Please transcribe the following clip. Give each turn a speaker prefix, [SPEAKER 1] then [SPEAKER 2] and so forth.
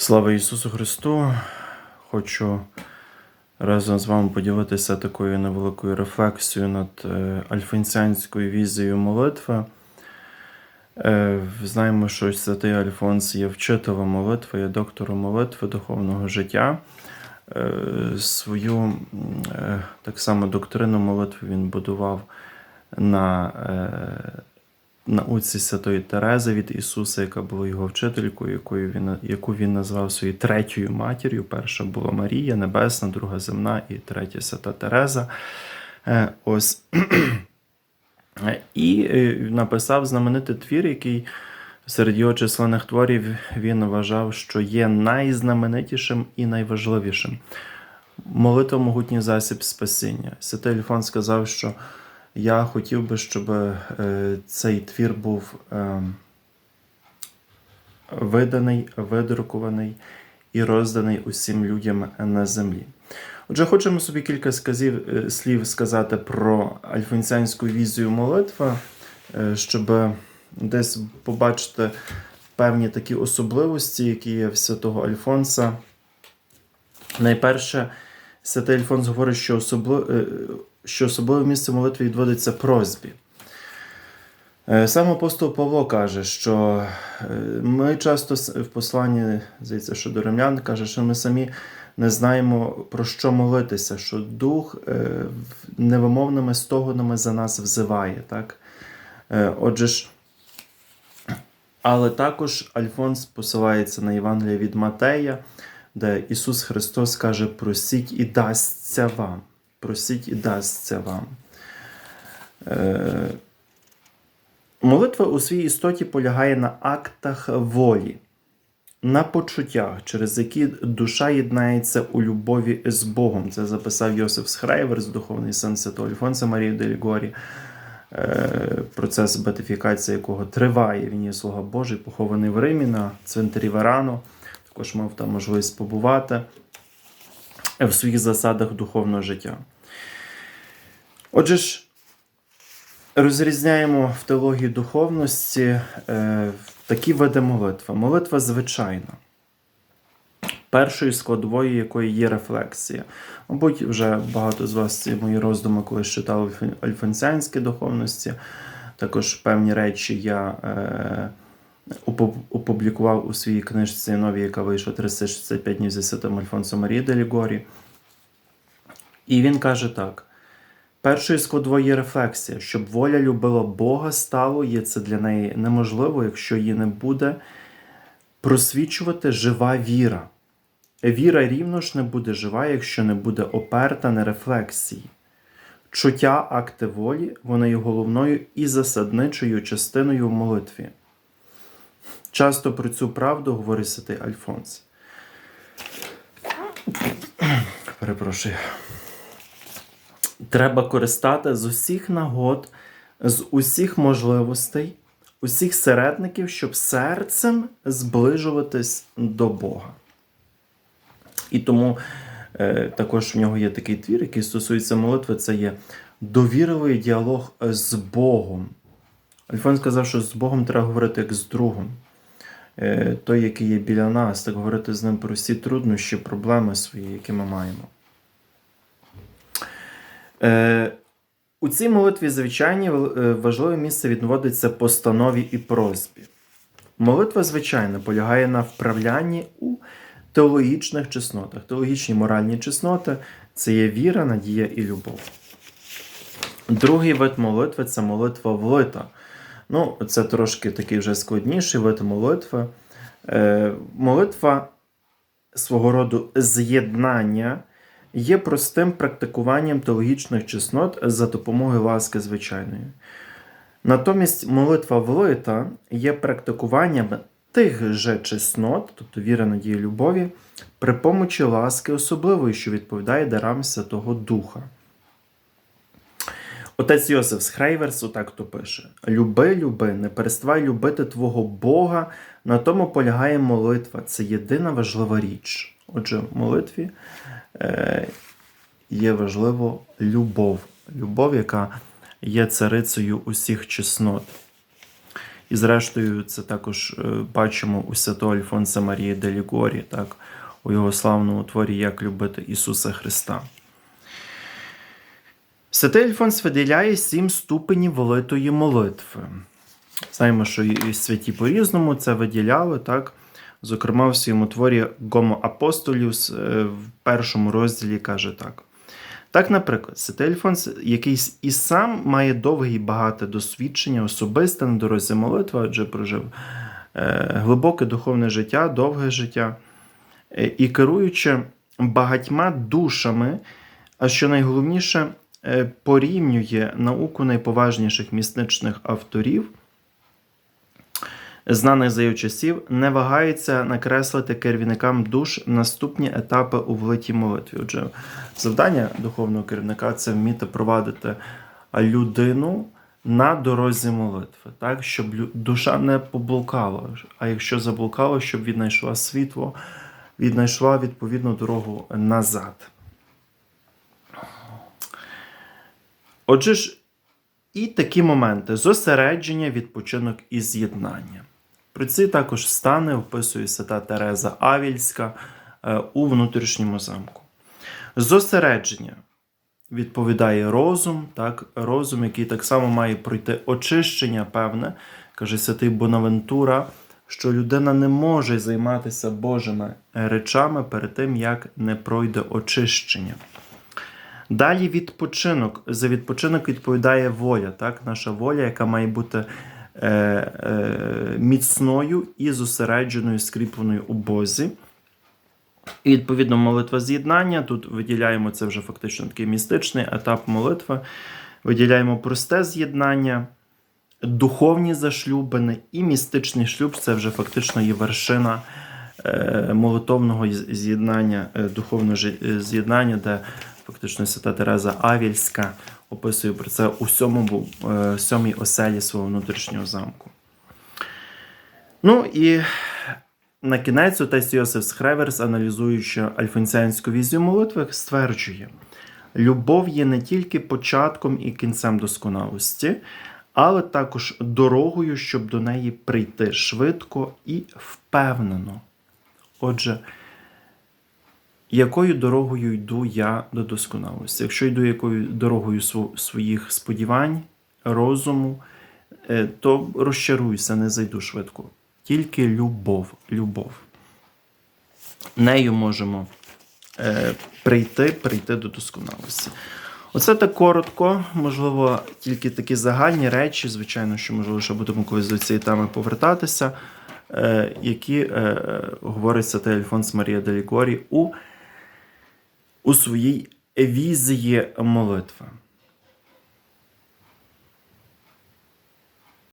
[SPEAKER 1] Слава Ісусу Христу! Хочу разом з вами поділитися такою невеликою рефлексією над е, альфонсіанською візією молитви. Е, Знаємо, що святий Альфонс є вчителем молитви, є доктором молитви духовного життя. Е, Свою так само доктрину молитви він будував на науці Святої Терези від Ісуса, яка була його вчителькою, якою він, яку він назвав своєю третьою матір'ю. Перша була Марія Небесна, друга земна і третя Свята Тереза. Е, Ось. І е, написав знаменитий твір, який серед його численних творів він вважав, що є найзнаменитішим і найважливішим. Молитва могутній засіб спасіння. Святий Ільфон сказав, що я хотів би, щоб е, цей твір був е, виданий, видрукований і розданий усім людям на землі. Отже, хочемо собі кілька сказів, е, слів сказати про альфонсіанську візію молитви, е, щоб десь побачити певні такі особливості, які є в святого Альфонса. Найперше, святий Альфонс говорить, що, особли... що особливе місце молитви відводиться просьбі. Е, Сам апостол Павло каже, що е, ми часто в посланні, здається, що до римлян каже, що ми самі не знаємо про що молитися, що Дух е, невимовними стогонами за нас взиває. Так? Отже ж, але також Альфонс посилається на Євангеліє від Матея, де Ісус Христос каже: просіть і дасться вам. Просіть і дасться вам. Е, Молитва у своїй істоті полягає на актах волі, на почуттях, через які душа єднається у любові з Богом. Це записав Йосиф Схрейверс, духовний син Святого Альфонса Марії де Лігорі, е, процес бетифікації якого триває. Він є слуга Божий, похований в Римі на цвинтарі Верано. Також мав там можливість побувати в своїх засадах духовного життя. Отже ж, розрізняємо в теології духовності е, такі види молитви. Молитва звичайна, першою складовою якої є рефлексія. Мабуть, вже багато з вас ці мої роздуми, коли читали альф- альфонсіанські духовності. Також певні речі я е, опублікував у своїй книжці новій, яка вийшла 365 днів зі святим Альфонсом Марії де Лігорі. І він каже так: першою складовою є рефлексія, щоб воля любила Бога стало, є це для неї неможливо, якщо її не буде просвічувати жива віра. Віра рівно ж не буде жива, якщо не буде оперта на рефлексії. Чуття акти волі, вони є головною і засадничою частиною в молитві. Часто про цю правду говорить святий Альфонс. Перепрошую. Треба користати з усіх нагод, з усіх можливостей, усіх середників, щоб серцем зближуватись до Бога. І тому е, також в нього є такий твір, який стосується молитви, це є довірливий діалог з Богом. Альфон сказав, що з Богом треба говорити як з другом. Е, той, який є біля нас, так говорити з ним про всі труднощі, проблеми свої, які ми маємо. Е, у цій молитві звичайній вел- е, важливе місце відводиться постанові і просьбі. Молитва, звичайно, полягає на вправлянні у теологічних чеснотах. Теологічні моральні чесноти це є віра, надія і любов. Другий вид молитви це молитва влита. Ну, це трошки такий вже складніший вид молитви. Е, молитва свого роду з'єднання є простим практикуванням теологічних чеснот за допомогою ласки звичайної. Натомість молитва влита є практикуванням тих же чеснот, тобто віра, надії, любові, при помочі ласки особливої, що відповідає дарам Святого Духа. Отець Йосиф з Хрейверсу так то пише: Люби, люби, не переставай любити Твого Бога, на тому полягає молитва. Це єдина важлива річ. Отже, в молитві е, є важливо любов. Любов, яка є царицею усіх чеснот. І зрештою, це також е, бачимо у святого Альфонса Марії де Лігорі, так, у його славному творі Як любити Ісуса Христа. Святий Альфонс виділяє сім ступенів великої молитви. Знаємо, що і святі по-різному це виділяли, так? Зокрема, в своєму творі Гомо Апостоліус е, в першому розділі каже так. Так, наприклад, Святий Альфонс, який і сам має довге і багате досвідчення, особисте на дорозі молитви, адже прожив е, глибоке духовне життя, довге життя, е, і керуючи багатьма душами, а що найголовніше, порівнює науку найповажніших містичних авторів, знаних за його часів, не вагається накреслити керівникам душ наступні етапи у великій молитві. Отже, завдання духовного керівника це вміти провадити людину на дорозі молитви, так, щоб душа не поблукала, а якщо заблукала, щоб віднайшла світло, віднайшла відповідну дорогу назад. Отже ж, і такі моменти зосередження, відпочинок і з'єднання. Про ці також стани описує свята Тереза Авільська е, у внутрішньому замку. Зосередження відповідає розум, так, розум, який так само має пройти очищення, певне, каже святий Бонавентура, що людина не може займатися Божими речами перед тим, як не пройде очищення. Далі відпочинок. За відпочинок відповідає воля, так? наша воля, яка має бути е, е, міцною і зосередженою, скріпленою у Бозі. І відповідно молитва з'єднання. Тут виділяємо це вже фактично такий містичний етап молитви. Виділяємо просте з'єднання, духовні зашлюбини і містичний шлюб це вже фактично є вершина е, молитовного з'єднання, е, духовного е, з'єднання, де фактично свята Тереза Авільська описує про це у сьомому, е, сьомій оселі свого внутрішнього замку. Ну і на кінець отець Йосиф Схреверс, аналізуючи альфонсіанську візію молитви, стверджує: любов є не тільки початком і кінцем досконалості, але також дорогою, щоб до неї прийти швидко і впевнено. Отже, якою дорогою йду я до досконалості? Якщо йду якою дорогою своїх сподівань, розуму, е, то розчаруюся, не зайду швидко. Тільки любов, любов. Нею можемо е, прийти, прийти до досконалості. Оце так коротко, можливо, тільки такі загальні речі, звичайно, що можливо, ще будемо колись до цієї теми повертатися, е, які е, говорить святий Альфонс Марія де Лігорі у, у своїй візії молитви.